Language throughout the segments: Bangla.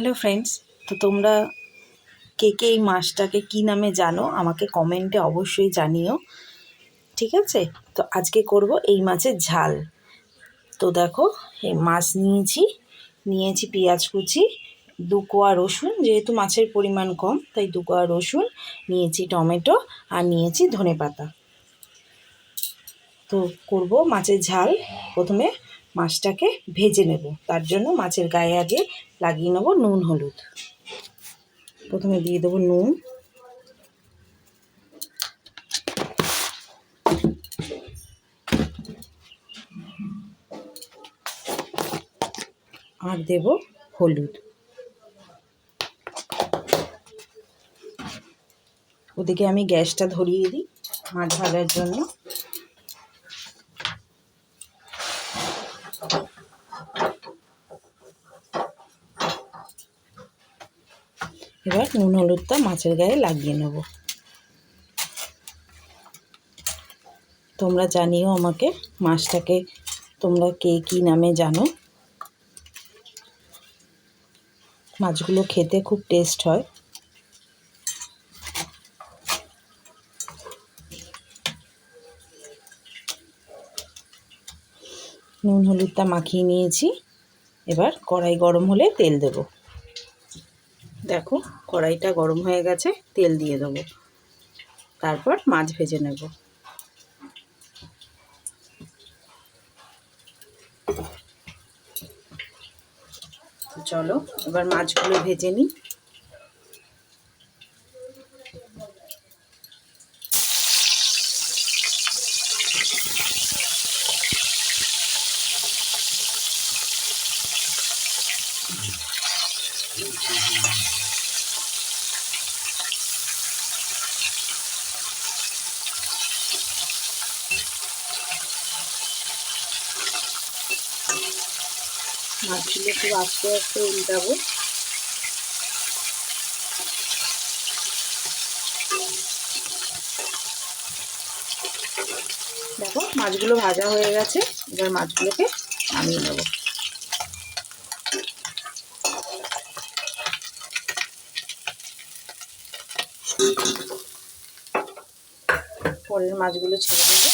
হ্যালো ফ্রেন্ডস তো তোমরা কে কে এই মাছটাকে কী নামে জানো আমাকে কমেন্টে অবশ্যই জানিও। ঠিক আছে? তো আজকে করব এই মাছের ঝাল। তো দেখো, এই মাছ নিয়েছি নিয়েছি পেঁয়াজ কুচি, দু কোয়া রসুন, যেহেতু মাছের পরিমাণ কম, তাই দু কোয়া রসুন, নিয়েছি টমেটো আর নিয়েছি ধনে পাতা। তো করব মাছের ঝাল। প্রথমে মাছটাকে ভেজে নেব। তার জন্য মাছের গায়ে আগে লাগিয়ে নেব নুন, হলুদ। প্রথমে দিয়ে দেবো নুন। আর দেব হলুদ। ওদিকে আমি গ্যাসটা ধরিয়ে দিই মাছ ভাজার জন্য। এবার নুন, হলুদটা মাছের গায়ে লাগিয়ে নেব। তোমরা জানিও আমাকে মাছটাকে তোমরা কে কী নামে জানো? মাছগুলো খেতে খুব টেস্ট হয়। নুন, হলুদটা মাখিয়ে নিয়েছি। এবার কড়াই গরম হলে তেল দেব। দেখো, কড়াইটা গরম হয়ে গেছে, তেল দিয়ে দেবো। তারপর মাছ ভেজে নেব। চলো, এবার মাছগুলো ভেজে নিই। মাছগুলো খুব আস্তে আস্তে উল্টাবো। দেখো মাছগুলো ভাজা হয়ে গেছে এবার মাছগুলোকে নামিয়ে নেব। পরের মাছগুলো ছেড়ে দেবো।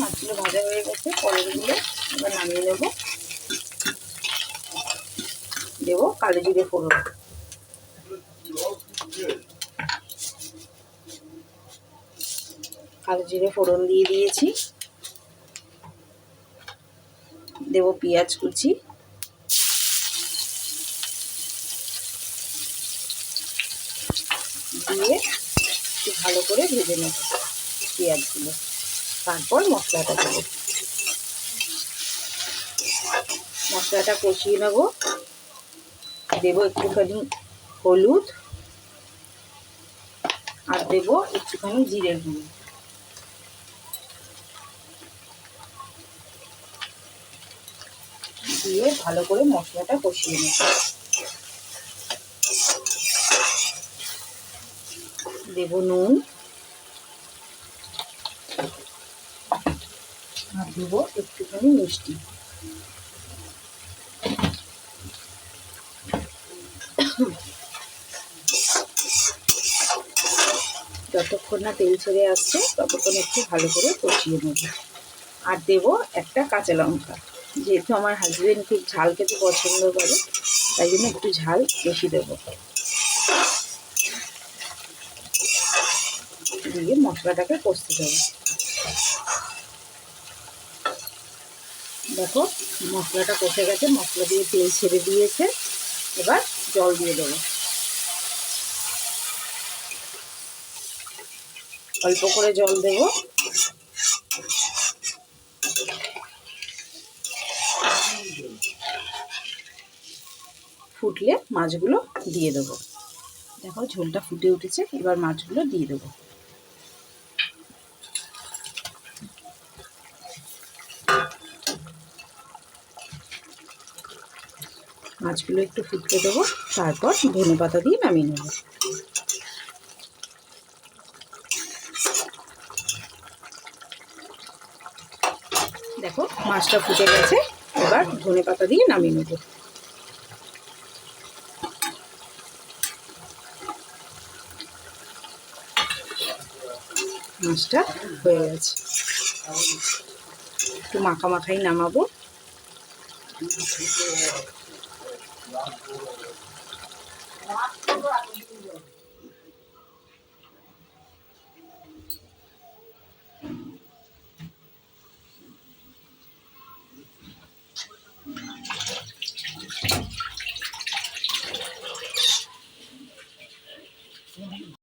মাছগুলো ভাজা হয়ে গেছে। পরেরগুলো এবার নামিয়ে নেব। দেবো কালো জিরে ফোড়ন। কালো জিরে ফোড়ন দিয়ে দিয়েছি। দেবো পেঁয়াজ কুচি। দিয়ে একটু ভালো করে ভেজে নেব পেঁয়াজগুলো। তারপর মশলাটা দেবো। মশলাটা কষিয়ে নেব। দেবো একটুখানি হলুদ। আর দেবো একটুখানি জিরের গুঁড়ো। দিয়ে ভালো করে মশলাটা কষিয়ে নেব দেব নুন। আর দেবো একটুখানি মিষ্টি। যতক্ষণ না তেল ছেড়ে আসছে, ততক্ষণ একটু ভালো করে কষিয়ে নেব। আর দেবো একটা কাঁচা লঙ্কা। যেহেতু আমার হাজবেন্ড খুব ঝাল খেতে পছন্দ করে, তাই জন্য একটু ঝাল বেশি দেবো। দিয়ে মশলাটাকে কষতে দেবো। দেখো, মশলাটা কষে গেছে, মশলা দিয়ে তেল ছেড়ে দিয়েছে, এবার জল দিয়ে দেবো। অল্প করে জল দেব। ফুটলে মাছগুলো দিয়ে দেবো। দেখো ঝোলটা ফুটে উঠেছে, এবার মাছগুলো দিয়ে দেবো। মাছগুলো একটু ফুটতে দেবো, তারপর ধনে পাতা দিয়ে নামিয়ে নেব। দেখো মাছটা ফুটে গেছে, এবার ধনে পাতা দিয়ে নামিয়ে নেব। মাছটা হয়ে গেছে। একটু মাখা মাখাই নামাবো।